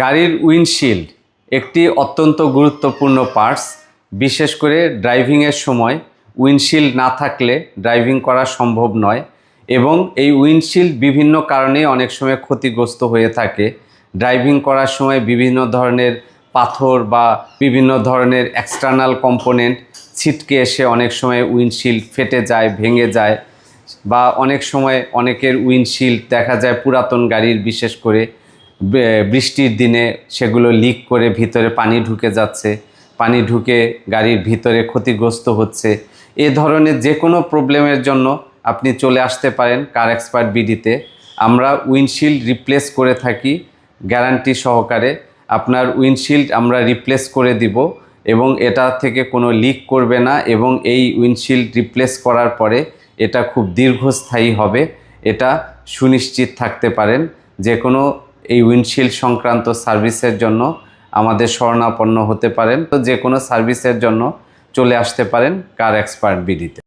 গাড়ির উইন্ডশিল্ড একটি অত্যন্ত গুরুত্বপূর্ণ পার্টস বিশেষ করে ড্রাইভিংয়ের সময় উইন্ডশিল্ড না থাকলে ড্রাইভিং করা সম্ভব নয় এবং এই উইন্ডশিল্ড বিভিন্ন কারণে অনেক সময় ক্ষতিগ্রস্ত হয়ে থাকে। ড্রাইভিং করার সময় বিভিন্ন ধরনের পাথর বা বিভিন্ন ধরনের এক্সটার্নাল কম্পোনেন্ট ছিটকে এসে অনেক সময় উইন্ডশিল্ড ফেটে যায়, ভেঙে যায় বা অনেক সময় অনেকের উইন্ডশিল্ড দেখা যায় পুরাতন গাড়ির, বিশেষ করে বৃষ্টির দিনে সেগুলো লিক করে ভিতরে পানি ঢুকে যাচ্ছে। পানি ঢুকে গাড়ির ভিতরে ক্ষতিগ্রস্ত হচ্ছে। এ ধরনের যে কোনো প্রবলেমের জন্য আপনি চলে আসতে পারেন কার এক্সপার্ট বিডিতে আমরা উইন্ডশিল্ড রিপ্লেস করে থাকি গ্যারান্টি সহকারে। আপনার উইন্ডশিল্ড আমরা রিপ্লেস করে দিব এবং এটা থেকে কোনো লিক করবে না এবং এই উইন্ডশিল্ড রিপ্লেস করার পরে এটা খুব দীর্ঘস্থায়ী হবে। এটা সুনিশ্চিত থাকতে পারেন। যে কোনো এই উইন্ডশিল্ড সংক্রান্ত সার্ভিসের জন্য আমাদের শরণাপন্ন হতে পারেন। তো যে কোনো সার্ভিসের জন্য চলে আসতে পারেন কার এক্সপার্ট বিডিতে।